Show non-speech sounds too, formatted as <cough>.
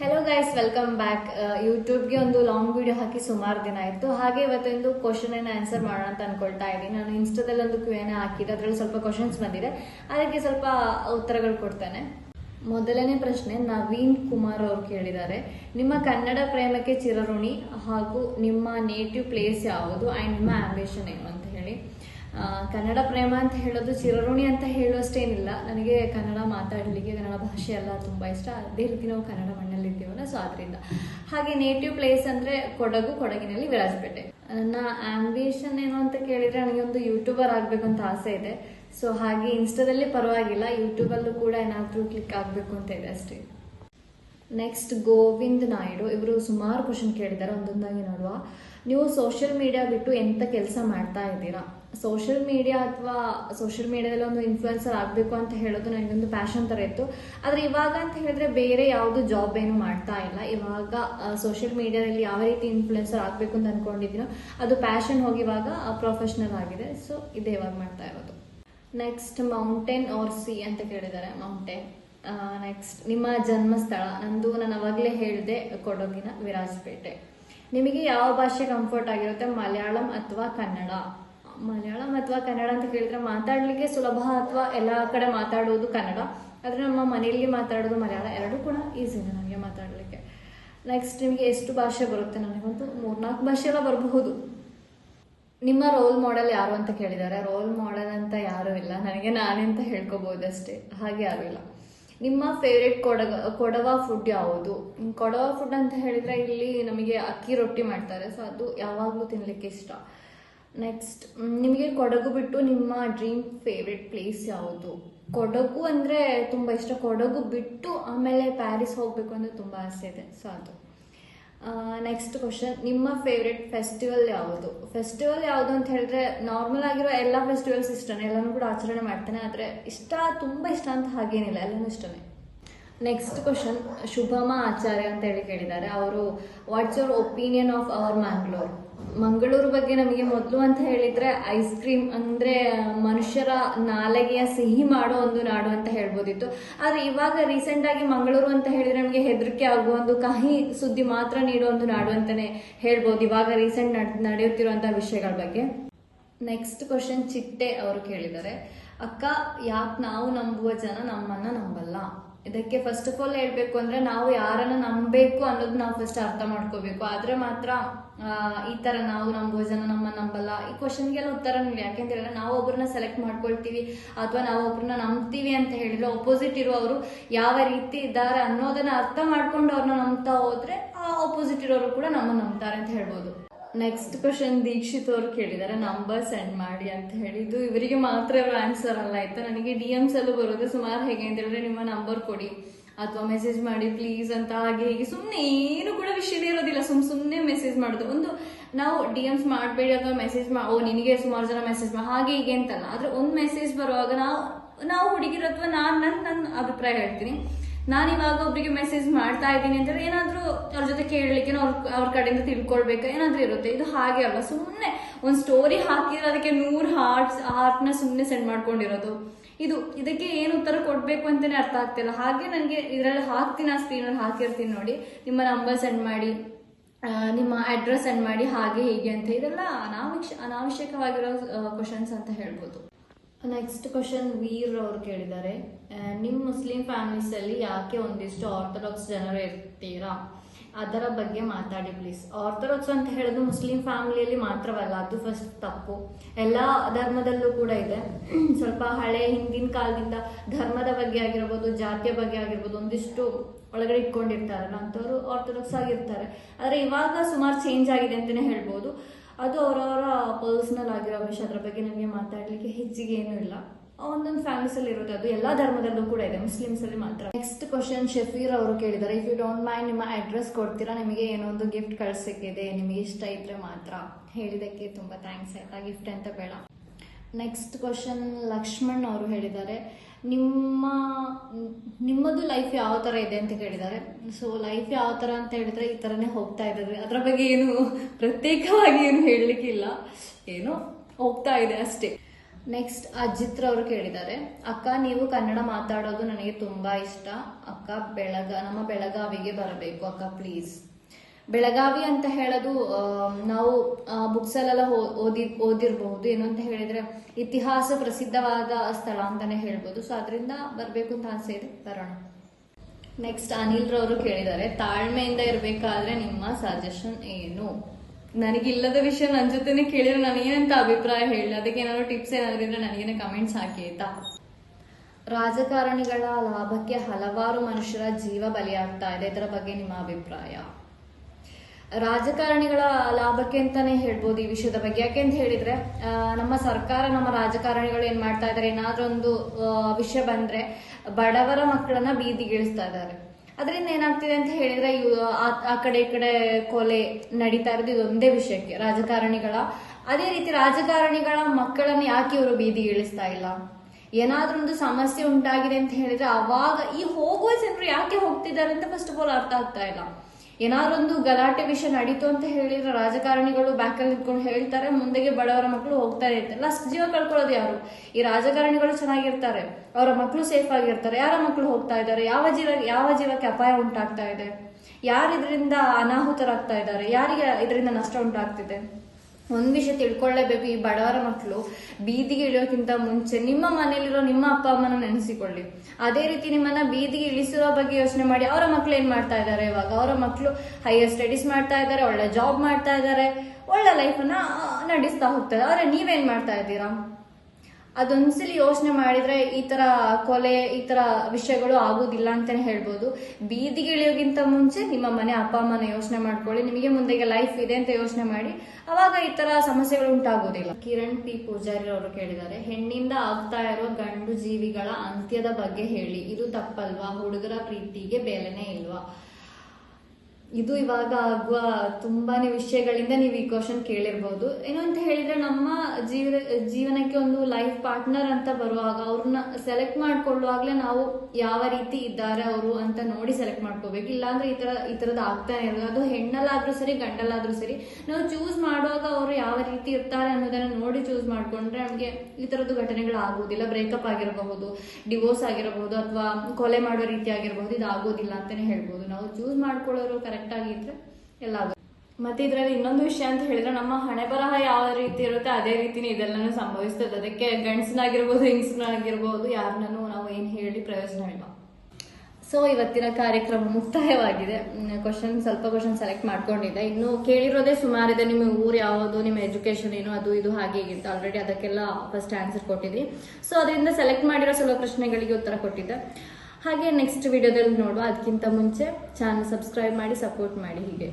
Hello guys welcome back ಯೂಟ್ಯೂಬ್ಗೆ ಒಂದು long video ಹಾಕಿ ಸುಮಾರು ದಿನ ಆಯಿತು. ಹಾಗೆ ಇವತ್ತೊಂದು ಕ್ವಶನ್ ಅನ್ನ ಆನ್ಸರ್ ಮಾಡೋಣ ಅಂತ ಅನ್ಕೊಳ್ತಾ ಇದ್ದೀನಿ. ನಾನು ಇನ್ಸ್ಟಾದಲ್ಲಿ ಒಂದು ಕ್ಯೂ ಹಾಕಿದೆ ಅದರಲ್ಲಿ ಸ್ವಲ್ಪ ಕ್ವಶನ್ಸ್ ಬಂದಿದೆ. ಅದಕ್ಕೆ ಸ್ವಲ್ಪ ಉತ್ತರಗಳು ಕೊಡ್ತೇನೆ. ಮೊದಲನೇ ಪ್ರಶ್ನೆ, ನವೀನ್ ಕುಮಾರ್ ಅವರು ಕೇಳಿದ್ದಾರೆ, ನಿಮ್ಮ ಕನ್ನಡ ಪ್ರೇಮಕ್ಕೆ ಚಿರಋಣಿ ಹಾಗೂ ನಿಮ್ಮ ನೇಟಿವ್ ಪ್ಲೇಸ್ ಯಾವುದು ಆ್ಯಂಡ್ ನಿಮ್ಮ ಆಂಬಿಷನ್ ಏನು? ಅಂತ ಹೇಳಿ. ಕನ್ನಡ ಪ್ರೇಮ ಅಂತ ಹೇಳೋದು ಚಿರಋಣಿ ಅಂತ ಹೇಳುವಷ್ಟೇನಿಲ್ಲ ನನಗೆ ಕನ್ನಡ ಮಾತಾಡಲಿಕ್ಕೆ ಕನ್ನಡ ಭಾಷೆ ಎಲ್ಲ ತುಂಬ ಇಷ್ಟ. ಅದೇ ರೀತಿ ನಾವು ಕನ್ನಡ ಮಣ್ಣಲ್ಲಿ ಇದ್ದೀವಲ್ಲ ಸೊ ಅದರಿಂದ ಹಾಗೆ ನೇಟಿವ್ ಪ್ಲೇಸ್ ಅಂದರೆ ಕೊಡಗು, ಕೊಡಗಿನಲ್ಲಿ ವಿರಾಜಪೇಟೆ. ನನ್ನ ಆಂಬಿಷನ್ ಏನು ಅಂತ ಕೇಳಿದರೆ ನನಗೆ ಒಂದು ಯೂಟ್ಯೂಬರ್ ಆಗಬೇಕು ಅಂತ ಆಸೆ ಇದೆ. ಸೊ ಹಾಗೆ ಇನ್ಸ್ಟಾದಲ್ಲಿ ಪರವಾಗಿಲ್ಲ ಯೂಟ್ಯೂಬಲ್ಲೂ ಕೂಡ ಏನಾದರೂ ಕ್ಲಿಕ್ ಆಗಬೇಕು ಅಂತ ಇದೆ ಅಷ್ಟೇ. ನೆಕ್ಸ್ಟ್ ಗೋವಿಂದ್ ನಾಯ್ಡು. ಇವರು ಸುಮಾರು ಕ್ವಶನ್ ಕೇಳಿದ್ದಾರೆ, ಒಂದೊಂದಾಗಿ ನೋಡುವ. ನೀವು ಸೋಷಿಯಲ್ ಮೀಡಿಯಾ ಬಿಟ್ಟು ಎಂಥ ಕೆಲಸ ಮಾಡ್ತಾ ಇದ್ದೀರಾ? ಸೋಷಿಯಲ್ ಮೀಡಿಯಾ ಅಥವಾ ಸೋಷಿಯಲ್ ಮೀಡಿಯಾದಲ್ಲಿ ಒಂದು ಇನ್ಫ್ಲುಯೆನ್ಸರ್ ಆಗಬೇಕು ಅಂತ ಹೇಳೋದು ನನಗೊಂದು ಪ್ಯಾಷನ್ ಥರ ಇತ್ತು. ಆದರೆ ಇವಾಗ ಅಂತ ಹೇಳಿದ್ರೆ ಬೇರೆ ಯಾವುದು ಜಾಬ್ ಏನು ಮಾಡ್ತಾ ಇಲ್ಲ. ಇವಾಗ ಸೋಷಿಯಲ್ ಮೀಡಿಯಾದಲ್ಲಿ ಯಾವ ರೀತಿ ಇನ್ಫ್ಲುಯೆನ್ಸರ್ ಆಗಬೇಕು ಅಂತ ಅಂದ್ಕೊಂಡಿದ್ದೀನೋ ಅದು ಪ್ಯಾಷನ್ ಹೋಗಿ ಇವಾಗ ಪ್ರೊಫೆಷ್ನಲ್ ಆಗಿದೆ. ಸೊ, ಇದೇ ಇವಾಗ ಮಾಡ್ತಾ ಇರೋದು. ನೆಕ್ಸ್ಟ್, ಮೌಂಟೇನ್ ಆರ್ ಸಿ ಅಂತ ಕೇಳಿದ್ದಾರೆ. ಮೌಂಟೇನ್ ನೆಕ್ಸ್ಟ್, ನಿಮ್ಮ ಜನ್ಮಸ್ಥಳ. ನಂದು, ನಾನು ಅವಾಗಲೇ ಹೇಳಿದೆ, ಕೊಡಗಿನ ವಿರಾಜಪೇಟೆ. ನಿಮಗೆ ಯಾವ ಭಾಷೆ ಕಂಫರ್ಟ್ ಆಗಿರುತ್ತೆ? ಮಲಯಾಳಂ ಅಥವಾ ಕನ್ನಡ? ಮಲಯಾಳಂ ಅಥವಾ ಕನ್ನಡ ಅಂತ ಕೇಳಿದ್ರೆ ಮಾತಾಡಲಿಕ್ಕೆ ಸುಲಭ ಅಥವಾ ಎಲ್ಲ ಕಡೆ ಮಾತಾಡೋದು ಕನ್ನಡ. ಆದರೆ ನಮ್ಮ ಮನೆಯಲ್ಲಿ ಮಾತಾಡೋದು ಮಲಯಾಳ. ಎರಡೂ ಕೂಡ ಈಸಿನೇ ನನಗೆ ಮಾತಾಡಲಿಕ್ಕೆ. ನೆಕ್ಸ್ಟ್ ನಿಮಗೆ ಎಷ್ಟು ಭಾಷೆ ಬರುತ್ತೆ ನನಗಂತೂ ಮೂರ್ನಾಲ್ಕು ಭಾಷೆ ಎಲ್ಲ ಬರಬಹುದು. ನಿಮ್ಮ ರೋಲ್ ಮಾಡೆಲ್ ಯಾರು ಅಂತ ಕೇಳಿದ್ದಾರೆ. ರೋಲ್ ಮಾಡೆಲ್ ಅಂತ ಯಾರು ಇಲ್ಲ. ನನಗೆ ನಾನೇ ಅಂತ ಹೇಳ್ಕೋಬಹುದು ಅಷ್ಟೇ ಹಾಗೆ ಯಾರೂ ಇಲ್ಲ. ನಿಮ್ಮ ಫೇವ್ರೇಟ್ ಕೊಡಗ, ಕೊಡವ ಫುಡ್ ಯಾವುದು? ಕೊಡವ ಫುಡ್ ಅಂತ ಹೇಳಿದ್ರೆ ಇಲ್ಲಿ ನಮಗೆ ಅಕ್ಕಿ ರೊಟ್ಟಿ ಮಾಡ್ತಾರೆ. ಸೊ ಅದು ಯಾವಾಗಲೂ ತಿನ್ಲಿಕ್ಕೆ ಇಷ್ಟ. ನೆಕ್ಸ್ಟ್ ನಿಮಗೆ ಕೊಡಗು ಬಿಟ್ಟು ನಿಮ್ಮ ಡ್ರೀಮ್ ಫೇವ್ರೆಟ್ ಪ್ಲೇಸ್ ಯಾವುದು? ಕೊಡಗು ಅಂದರೆ ತುಂಬ ಇಷ್ಟ. ಕೊಡಗು ಬಿಟ್ಟು ಆಮೇಲೆ ಪ್ಯಾರಿಸ್ ಹೋಗಬೇಕು ಅಂದರೆ ತುಂಬ ಆಸೆ ಇದೆ. ಸೊ ಅದು. ನೆಕ್ಸ್ಟ್ ಕ್ವಶನ್ ನಿಮ್ಮ ಫೇವ್ರೆಟ್ ಫೆಸ್ಟಿವಲ್ ಯಾವುದು? ಫೆಸ್ಟಿವಲ್ ಯಾವುದು ಅಂತ ಹೇಳಿದ್ರೆ ನಾರ್ಮಲ್ ಆಗಿರೋ ಎಲ್ಲ ಫೆಸ್ಟಿವಲ್ಸ್ ಇಷ್ಟನೇ. ಎಲ್ಲನೂ ಕೂಡ ಆಚರಣೆ ಮಾಡ್ತೇನೆ. ಆದರೆ ಇಷ್ಟ, ತುಂಬ ಇಷ್ಟ ಅಂತ ಹಾಗೇನಿಲ್ಲ. ಎಲ್ಲನೂ ಇಷ್ಟನೇ. ನೆಕ್ಸ್ಟ್ ಕ್ವಶನ್ ಶುಭಮ ಆಚಾರ್ಯ ಅಂತ ಹೇಳಿ ಕೇಳಿದ್ದಾರೆ. ಅವರು what's your opinion of our Mangaluru Mangaluru ಬಗ್ಗೆ ನಮಗೆ ಮೊದಲು ಅಂತ ಹೇಳಿದ್ರೆ ಐಸ್ ಕ್ರೀಮ್ ಅಂದ್ರೆ ಮನುಷ್ಯರ ನಾಲಗೆಯ ಸಿಹಿ ಮಾಡೋ ಒಂದು ನಾಡು ಅಂತ ಹೇಳ್ಬೋದಿತ್ತು. ಆದ್ರೆ ಇವಾಗ ರೀಸೆಂಟ್ ಆಗಿ ಮಂಗಳೂರು ಅಂತ ಹೇಳಿದ್ರೆ ನಮಗೆ ಹೆದರಿಕೆ ಆಗುವ ಒಂದು ಕಹಿ ಸುದ್ದಿ ಮಾತ್ರ ನೀಡೋ ಒಂದು ನಾಡು ಅಂತಾನೆ ಹೇಳ್ಬೋದು ಇವಾಗ ರೀಸೆಂಟ್ ನಡೆಯುತ್ತಿರುವಂತಹ ವಿಷಯಗಳ ಬಗ್ಗೆ. ನೆಕ್ಸ್ಟ್ ಕ್ವಶನ್ ಚಿಟ್ಟೆ ಅವರು ಕೇಳಿದ್ದಾರೆ. ಅಕ್ಕ, ಯಾಕೆ ನಾವು ನಂಬುವ ಜನ ನಮ್ಮನ್ನ ನಂಬಲ್ಲ? ಇದಕ್ಕೆ ಫಸ್ಟ್ ಆಫ್ ಆಲ್ ಹೇಳ್ಬೇಕು ಅಂದ್ರೆ ನಾವು ಯಾರನ್ನ ನಂಬಬೇಕು ಅನ್ನೋದು ನಾವು ಫಸ್ಟ್ ಅರ್ಥ ಮಾಡ್ಕೋಬೇಕು. ಆದ್ರೆ ಮಾತ್ರ ಈ ತರ ನಾವು ನಂಬುವ ಜನ ನಮ್ಮ ನಂಬಲ್ಲ. ಈ ಕ್ವಶನ್ಗೆಲ್ಲ ಉತ್ತರ ನೀವು ಯಾಕೆಂತ ಹೇಳಿದ್ರೆ ನಾವು ಒಬ್ಬರನ್ನ ಸೆಲೆಕ್ಟ್ ಮಾಡ್ಕೊಳ್ತೀವಿ ಅಥವಾ ನಾವು ಒಬ್ಬರನ್ನ ನಂಬ್ತೀವಿ ಅಂತ ಹೇಳಿದ್ರೆ ಅಪೋಸಿಟ್ ಇರುವವರು ಯಾವ ರೀತಿ ಇದ್ದಾರೆ ಅನ್ನೋದನ್ನ ಅರ್ಥ ಮಾಡ್ಕೊಂಡು ಅವ್ರನ್ನ ನಂಬ್ತಾ ಹೋದ್ರೆ ಆ ಅಪೋಸಿಟ್ ಇರೋರು ಕೂಡ ನಮ್ಮನ್ನ ನಂಬ್ತಾರೆ ಅಂತ ಹೇಳ್ಬೋದು. ನೆಕ್ಸ್ಟ್ ಕ್ವಶನ್ ದೀಕ್ಷಿತ್ ಅವ್ರು ಕೇಳಿದ್ದಾರೆ. ನಂಬರ್ ಸೆಂಡ್ ಮಾಡಿ ಅಂತ ಹೇಳಿದ್ದು. ಇವರಿಗೆ ಮಾತ್ರ ಇವ್ರ ಆನ್ಸರ್ ಅಲ್ಲ. ಆಯ್ತಾ? ನನಗೆ ಡಿ ಎಮ್ಸ್ ಅಲ್ಲೂ ಬರೋದು ಸುಮಾರು ಹೇಗೆ ಅಂತ ಹೇಳಿದ್ರೆ ನಿಮ್ಮ ನಂಬರ್ ಕೊಡಿ. ಅಥವಾ ಮೆಸೇಜ್ ಮಾಡಿ ಪ್ಲೀಸ್ ಅಂತ ಹಾಗೆ ಹೀಗೆ. ಸುಮ್ಮನೆ ಏನು ಕೂಡ ವಿಷಯನೇ ಇರೋದಿಲ್ಲ. ಸುಮ್ ಸುಮ್ಮನೆ ಮೆಸೇಜ್ ಮಾಡೋದು. ಒಂದು ನಾವು ಡಿ ಎಮ್ಸ್ ಮಾಡಬೇಡಿ ಅಥವಾ ಮೆಸೇಜ್ ಮಾ ಓ, ನಿನಗೆ ಸುಮಾರು ಜನ ಮೆಸೇಜ್ ಮಾಡಿ ಹಾಗೆ ಹೀಗೆ ಅಂತಲ್ಲ. ಆದ್ರೆ ಒಂದು ಮೆಸೇಜ್ ಬರುವಾಗ ನಾವು ನಾವು ಹುಡುಗಿರು ಅಥವಾ ನಾನು ನನ್ನ ನನ್ನ ಅಭಿಪ್ರಾಯ ಹೇಳ್ತೀನಿ. ನಾನು ಇವಾಗ ಒಬ್ಬರಿಗೆ ಮೆಸೇಜ್ ಮಾಡ್ತಾ ಇದ್ದೀನಿ ಅಂತ ಏನಾದರೂ ಕೇಳಲಿಕ್ಕೆ ಅವ್ರ ಅವ್ರ ಕಡೆಯಿಂದ ತಿಳ್ಕೊಳ್ಬೇಕು, ಏನಾದ್ರೂ ಇರುತ್ತೆ. ಇದು ಹಾಗೆ ಅಲ್ಲ. ಸುಮ್ಮನೆ ಒಂದು ಸ್ಟೋರಿ ಹಾಕಿದ್ರೆ ಅದಕ್ಕೆ ನೂರು ಹಾರ್ಟ್ಸ್ ಹಾರ್ಟ್ನ ಸುಮ್ಮನೆ ಸೆಂಡ್ ಮಾಡ್ಕೊಂಡಿರೋದು. ಇದು, ಇದಕ್ಕೆ ಏನು ಉತ್ತರ ಕೊಡಬೇಕು ಅಂತಲೇ ಅರ್ಥ ಆಗ್ತಿಲ್ಲ. ಹಾಗೆ ನನಗೆ ಇದರಲ್ಲಿ ಹಾಕ್ತೀನಿ, ಆ ಸ್ಕ್ರೀನಲ್ಲಿ ಹಾಕಿರ್ತೀನಿ ನೋಡಿ. ನಿಮ್ಮ ನಂಬರ್ ಸೆಂಡ್ ಮಾಡಿ ನಿಮ್ಮ ಅಡ್ರೆಸ್ ಸೆಂಡ್ ಮಾಡಿ, ಹಾಗೆ ಹೀಗೆ ಅಂತ. ಇದೆಲ್ಲ ಅನಾವಶ್ಯ, ಅನಾವಶ್ಯಕವಾಗಿರೋ ಕ್ವಶನ್ಸ್ ಅಂತ ಹೇಳ್ಬೋದು. ನೆಕ್ಸ್ಟ್ ಕ್ವಶನ್ ವೀರ್ ಅವರು ಕೇಳಿದ್ದಾರೆ. ನಿಮ್ಮ ಮುಸ್ಲಿಂ ಫ್ಯಾಮಿಲೀಸಲ್ಲಿ ಯಾಕೆ ಒಂದಿಷ್ಟು ಆರ್ಥೋಡಾಕ್ಸ್ ಜನರು ಇರ್ತೀರಾ? ಅದರ ಬಗ್ಗೆ ಮಾತಾಡಿ ಪ್ಲೀಸ್ ಆರ್ಥೋಡಾಕ್ಸ್ ಅಂತ ಹೇಳೋದು ಮುಸ್ಲಿಂ ಫ್ಯಾಮಿಲಿಯಲ್ಲಿ ಮಾತ್ರವಲ್ಲ, ಅದು ಫಸ್ಟ್ ತಪ್ಪು. ಎಲ್ಲ ಧರ್ಮದಲ್ಲೂ ಕೂಡ ಇದೆ. <clears throat> ಸ್ವಲ್ಪ ಹಳೆ ಹಿಂದಿನ ಕಾಲದಿಂದ ಧರ್ಮದ ಬಗ್ಗೆ ಆಗಿರ್ಬೋದು, ಜಾತಿಯ ಬಗ್ಗೆ ಆಗಿರ್ಬೋದು, ಒಂದಿಷ್ಟು ಒಳಗಡೆ ಇಟ್ಕೊಂಡಿರ್ತಾರಲ್ಲ, ಅಂಥವ್ರು ಆರ್ಥೋಡಾಕ್ಸ್ ಆಗಿರ್ತಾರೆ. ಆದರೆ ಇವಾಗ ಸುಮಾರು ಚೇಂಜ್ ಆಗಿದೆ ಅಂತಲೇ ಹೇಳ್ಬೋದು. ಅದು ಅವರವರ ಪರ್ಸ್ನಲ್ ಆಗಿರೋ ವಿಷಯ, ಅದರ ಬಗ್ಗೆ ನಮಗೆ ಮಾತಾಡಲಿಕ್ಕೆ ಹೆಚ್ಚಿಗೆ ಏನೂ ಇಲ್ಲ. ಒಂದೊಂದು ಫ್ಯಾಮಿಲೀಸ್ ಅಲ್ಲಿ ಇರುತ್ತೆ. ಅದು ಎಲ್ಲಾ ಧರ್ಮದಲ್ಲೂ ಕೂಡ ಇದೆ. ಮುಸ್ಲಿಮ್ಸ್ ಅಲ್ಲಿ ಮಾತ್ರ. ನೆಕ್ಸ್ಟ್ ಕ್ವಶನ್ ಶಫೀರ್ ಅವರು ಕೇಳಿದ್ದಾರೆ. ಇಫ್ ಯು ಡೋಂಟ್ ಮೈಂಡ್ ನಿಮ್ಮ ಅಡ್ರೆಸ್ ಕೊಡ್ತೀರಾ? ನಿಮಗೆ ಏನೋ ಒಂದು ಗಿಫ್ಟ್ ಕಳ್ಸಕ್ಕಿದೆ. ನಿಮಗೆ ಇಷ್ಟ ಇದ್ರೆ ಮಾತ್ರ. ಹೇಳಿದಕ್ಕೆ ತುಂಬಾ ಥ್ಯಾಂಕ್ಸ್ ಆಯ್ತಾ? ಗಿಫ್ಟ್ ಅಂತ ಬೇಡ. ನೆಕ್ಸ್ಟ್ ಕ್ವಶನ್ ಲಕ್ಷ್ಮಣ್ ಅವರು ಹೇಳಿದ್ದಾರೆ. ನಿಮ್ಮ, ನಿಮ್ಮದು ಲೈಫ್ ಯಾವ ಥರ ಇದೆ ಅಂತ ಕೇಳಿದ್ದಾರೆ. ಸೊ ಲೈಫ್ ಯಾವ ಥರ ಅಂತ ಹೇಳಿದ್ರೆ ಈ ಥರನೇ ಹೋಗ್ತಾ ಇದ್ದಾರೆ. ಅದರ ಬಗ್ಗೆ ಏನು ಪ್ರತ್ಯೇಕವಾಗಿ ಏನು ಹೇಳಲಿಕ್ಕಿಲ್ಲ. ಏನೋ ಹೋಗ್ತಾ ಇದೆ ಅಷ್ಟೇ. ನೆಕ್ಸ್ಟ್ ಅಜಿತ್ ಅವರು ಕೇಳಿದ್ದಾರೆ, ಅಕ್ಕ, ನೀವು ಕನ್ನಡ ಮಾತಾಡೋದು ನನಗೆ ತುಂಬಾ ಇಷ್ಟ. ಅಕ್ಕ, ಬೆಳಗ, ನಮ್ಮ ಬೆಳಗಾವಿಗೆ ಬರಬೇಕು. ಅಕ್ಕ ಪ್ಲೀಸ್ ಬೆಳಗಾವಿ ಅಂತ ಹೇಳೋದು ನಾವು ಬುಕ್ಸ್ ಅಲ್ಲೆಲ್ಲ ಓದಿ, ಓದಿರಬಹುದು. ಏನು ಅಂತ ಹೇಳಿದ್ರೆ, ಇತಿಹಾಸ ಪ್ರಸಿದ್ಧವಾದ ಸ್ಥಳ ಅಂತಾನೆ ಹೇಳ್ಬೋದು. ಸೊ ಅದರಿಂದ ಬರಬೇಕು ಅಂತ ಆಸೆ ಇದೆ. ಬರೋಣ. ನೆಕ್ಸ್ಟ್ ಅನಿಲ್ ರವರು ಕೇಳಿದ್ದಾರೆ, ತಾಳ್ಮೆಯಿಂದ ಇರಬೇಕಾದ್ರೆ ನಿಮ್ಮ ಸಜೆಷನ್ ಏನು? ನನಗಿಲ್ಲದ ವಿಷಯ ನನ್ನ ಜೊತೆನೆ ಕೇಳಿದ್ರೆ ನನಗೇನಂತ ಅಭಿಪ್ರಾಯ ಹೇಳಿ? ಅದಕ್ಕೆ ಏನಾದ್ರು ಟಿಪ್ಸ್ ಏನಾದ್ರು ಇದ್ರೆ ನನಗೇನೆ ಕಮೆಂಟ್ಸ್ ಹಾಕಿ ಆಯ್ತಾ? ರಾಜಕಾರಣಿಗಳ ಲಾಭಕ್ಕೆ ಹಲವಾರು ಮನುಷ್ಯರ ಜೀವ ಬಲಿಯಾಗ್ತಾ ಇದೆ. ಇದರ ಬಗ್ಗೆ ನಿಮ್ಮ ಅಭಿಪ್ರಾಯ? ರಾಜಕಾರಣಿಗಳ ಲಾಭಕ್ಕೆ ಅಂತಾನೆ ಹೇಳ್ಬೋದು ಈ ವಿಷಯದ ಬಗ್ಗೆ. ಯಾಕೆ ಅಂತ ಹೇಳಿದ್ರೆ ನಮ್ಮ ಸರ್ಕಾರ ನಮ್ಮ ರಾಜಕಾರಣಿಗಳು ಏನ್ ಮಾಡ್ತಾ ಇದ್ದಾರೆ ಏನಾದ್ರೂ ಒಂದು ವಿಷಯ ಬಂದ್ರೆ ಬಡವರ ಮಕ್ಕಳನ್ನ ಬೀದಿಗಿಳಿಸ್ತಾ ಇದ್ದಾರೆ ಅದರಿಂದ ಏನಾಗ್ತಿದೆ ಅಂತ ಹೇಳಿದ್ರೆ ಆ ಕಡೆ ಈ ಕಡೆ ಕೊಲೆ ನಡೀತಾ ಇರೋದು ಇದೊಂದೇ ವಿಷಯಕ್ಕೆ, ರಾಜಕಾರಣಿಗಳ. ಅದೇ ರೀತಿ ರಾಜಕಾರಣಿಗಳ ಮಕ್ಕಳನ್ನ ಯಾಕೆ ಇವರು ಬೀದಿ ಇಳಿಸ್ತಾ ಇಲ್ಲ? ಏನಾದ್ರೂ ಒಂದು ಸಮಸ್ಯೆ ಉಂಟಾಗಿದೆ ಅಂತ ಹೇಳಿದ್ರೆ ಅವಾಗ ಈ ಹೋಗುವ ಜನರು ಯಾಕೆ ಹೋಗ್ತಿದ್ದಾರೆ ಅಂತ ಫಸ್ಟ್ ಆಫ್ ಆಲ್ ಅರ್ಥ ಆಗ್ತಾ ಇಲ್ಲ. ಏನಾದ್ರೊಂದು ಗಲಾಟೆ ವಿಷಯ ನಡೀತು ಅಂತ ಹೇಳಿದ್ರೆ ರಾಜಕಾರಣಿಗಳು ಬ್ಯಾಕಲ್ಲಿ ನಿಂತ್ಕೊಂಡು ಹೇಳ್ತಾರೆ, ಮುಂದೆಗೆ ಬಡವರ ಮಕ್ಕಳು ಹೋಗ್ತಾರೆ ಇರ್ತಾರೆ ಲಾಸ್ಟ್ ಜೀವ ಕಳ್ಕೊಳ್ಳೋದು ಯಾರು? ಈ ರಾಜಕಾರಣಿಗಳು ಚೆನ್ನಾಗಿರ್ತಾರೆ, ಅವರ ಮಕ್ಕಳು ಸೇಫ್ ಆಗಿರ್ತಾರೆ, ಯಾರ ಮಕ್ಕಳು ಹೋಗ್ತಾ ಇದ್ದಾರೆ, ಯಾವ ಜೀವ, ಯಾವ ಜೀವಕ್ಕೆ ಅಪಾಯ ಉಂಟಾಗ್ತಾ ಇದೆ? ಯಾರು ಇದರಿಂದ ಅನಾಹುತರಾಗ್ತಾ ಇದ್ದಾರೆ? ಯಾರಿಗೆ ಇದರಿಂದ ನಷ್ಟ ಉಂಟಾಗ್ತಿದೆ? ಒಂದ್ ವಿಷಯ ತಿಳ್ಕೊಳ್ಳೇಬೇಕು ಈ ಬಡವರ ಮಕ್ಕಳು ಬೀದಿಗೆ ಇಳಿಯೋಕ್ಕಿಂತ ಮುಂಚೆ ನಿಮ್ಮ ಮನೆಯಲ್ಲಿರೋ ನಿಮ್ಮ ಅಪ್ಪ ಅಮ್ಮನ ನೆನೆಸಿಕೊಳ್ಳಿ. ಅದೇ ರೀತಿ ನಿಮ್ಮನ್ನ ಬೀದಿಗೆ ಇಳಿಸಿರೋ ಬಗ್ಗೆ ಯೋಚನೆ ಮಾಡಿ ಅವರ ಮಕ್ಕಳು ಏನ್ ಮಾಡ್ತಾ ಇದ್ದಾರೆ ಇವಾಗ? ಅವರ ಮಕ್ಕಳು ಹೈಯರ್ ಸ್ಟಡೀಸ್ ಮಾಡ್ತಾ ಇದ್ದಾರೆ, ಒಳ್ಳೆ ಜಾಬ್ ಮಾಡ್ತಾ ಇದ್ದಾರೆ, ಒಳ್ಳೆ ಲೈಫನ್ನ ನಡೆಸ್ತಾ ಹೋಗ್ತಾರೆ. ಅವ್ರೆ ನೀವೇನ್ ಮಾಡ್ತಾ ಇದ್ದೀರಾ? ಅದೊಂದ್ಸಲಿ ಯೋಚನೆ ಮಾಡಿದ್ರೆ ಈ ತರ ಕೊಲೆ, ಈ ತರ ವಿಷಯಗಳು ಆಗೋದಿಲ್ಲ ಅಂತಾನೆ ಹೇಳ್ಬೋದು. ಬೀದಿಗೆ ಇಳಿಯೋಗಿಂತ ಮುಂಚೆ ನಿಮ್ಮ ಮನೆ ಅಪ್ಪ, ಅಮ್ಮನ ಯೋಚನೆ ಮಾಡ್ಕೊಳ್ಳಿ. ನಿಮಗೆ ಮುಂದೆಗೆ ಲೈಫ್ ಇದೆ ಅಂತ ಯೋಚನೆ ಮಾಡಿ. ಅವಾಗ ಈ ತರ ಸಮಸ್ಯೆಗಳು ಉಂಟಾಗೋದಿಲ್ಲ ಕಿರಣ್ ಪಿ. ಪೂಜಾರಿ ಅವರು ಕೇಳಿದ್ದಾರೆ, ಹೆಣ್ಣಿಂದ ಆಗ್ತಾ ಇರೋ ಗಂಡು ಜೀವಿಗಳ ಅಂತ್ಯದ ಬಗ್ಗೆ ಹೇಳಿ. ಇದು ತಪ್ಪಲ್ವಾ? ಹುಡುಗರ ಪ್ರೀತಿಗೆ ಬೆಲೆನೇ ಇಲ್ವಾ? ಇದು ಇವಾಗ ಆಗುವ ತುಂಬಾನೇ ವಿಷಯಗಳಿಂದ ನೀವು ಈ ಕ್ವಶನ್ ಕೇಳಿರ್ಬೋದು. ಏನು ಅಂತ ಹೇಳಿದ್ರೆ ನಮ್ಮ ಜೀವ, ಜೀವನಕ್ಕೆ ಒಂದು ಲೈಫ್ ಪಾರ್ಟ್ನರ್ ಅಂತ ಬರುವಾಗ ಅವ್ರನ್ನ ಸೆಲೆಕ್ಟ್ ಮಾಡ್ಕೊಳ್ಳುವಾಗಲೇ ನಾವು ಯಾವ ರೀತಿ ಇದ್ದಾರೆ ಅವರು ಅಂತ ನೋಡಿ ಸೆಲೆಕ್ಟ್ ಮಾಡ್ಕೋಬೇಕು. ಇಲ್ಲಾಂದ್ರೆ ಈ ತರ ಈ ತರದ ಆಗ್ತಾನೆ ಇರೋದು. ಅದು ಹೆಣ್ಣಲ್ಲಾದ್ರೂ ಸರಿ, ಗಂಡಲ್ಲಾದ್ರೂ ಸರಿ, ನಾವು ಚೂಸ್ ಮಾಡುವಾಗ ಅವರು ಯಾವ ರೀತಿ ಇರ್ತಾರೆ ಅನ್ನೋದನ್ನ ನೋಡಿ ಚೂಸ್ ಮಾಡ್ಕೊಂಡ್ರೆ ನಮಗೆ ಈ ತರದ್ದು ಘಟನೆಗಳು ಆಗುವುದಿಲ್ಲ. ಬ್ರೇಕಪ್ ಆಗಿರಬಹುದು ಡಿವೋರ್ಸ್ ಆಗಿರಬಹುದು, ಅಥವಾ ಕೊಲೆ ಮಾಡುವ ರೀತಿ ಆಗಿರಬಹುದು ಇದು ಆಗೋದಿಲ್ಲ ಅಂತಾನೆ ಹೇಳ್ಬೋದು. ನಾವು ಚೂಸ್ ಮಾಡ್ಕೊಳ್ಳೋರು ಕರೆಕ್ಟ್ ಆಗಿದ್ರೆ ಎಲ್ಲ ಮತ್ತೆ ಇದರಲ್ಲಿ ಇನ್ನೊಂದು ವಿಷಯ ಅಂತ ಹೇಳಿದ್ರೆ ನಮ್ಮ ಹಣೆ ಬರಹ ಯಾವ ರೀತಿ ಇರುತ್ತೆ ಅದೇ ರೀತಿನೇ ಇದೆಲ್ಲನೂ ಸಂಭವಿಸ್ತದೆ. ಅದಕ್ಕೆ ಗಂಡಸನಾಗಿರ್ಬೋದು, ಹೆಂಗಸನಾಗಿರ್ಬೋದು ಯಾರನ್ನೂ ನಾವು ಏನು ಹೇಳಿ ಪ್ರಯೋಜನವಿಲ್ಲ ಸೊ ಇವತ್ತಿನ ಕಾರ್ಯಕ್ರಮ ಮುಕ್ತಾಯವಾಗಿದೆ. ಕ್ವಶನ್ ಸ್ವಲ್ಪ ಕ್ವಶನ್ ಸೆಲೆಕ್ಟ್ ಮಾಡ್ಕೊಂಡಿದ್ದೆ. ಇನ್ನು ಕೇಳಿರೋದೇ ಸುಮಾರಿದೆ ನಿಮ್ಮ ಊರು ಯಾವುದು, ನಿಮ್ಮ ಎಜುಕೇಶನ್ ಏನು, ಅದು ಇದು ಹಾಗೆ ಹೀಗೆ ಅಂತ. ಆಲ್ರೆಡಿ ಅದಕ್ಕೆಲ್ಲ ಫಸ್ಟ್ ಆನ್ಸರ್ ಕೊಟ್ಟಿದ್ವಿ. ಸೊ ಅದರಿಂದ ಸೆಲೆಕ್ಟ್ ಮಾಡಿರೋ ಸ್ವಲ್ಪ ಪ್ರಶ್ನೆಗಳಿಗೆ ಉತ್ತರ ಕೊಟ್ಟಿದ್ದೆ. ಹಾಗೆ ನೆಕ್ಸ್ಟ್ ವಿಡಿಯೋದಲ್ಲಿ ನೋಡುವ. ಅದಕ್ಕಿಂತ ಮುಂಚೆ ಚಾನಲ್ ಸಬ್ಸ್ಕ್ರೈಬ್ ಮಾಡಿ ಸಪೋರ್ಟ್ ಮಾಡಿ ಹೀಗೆ.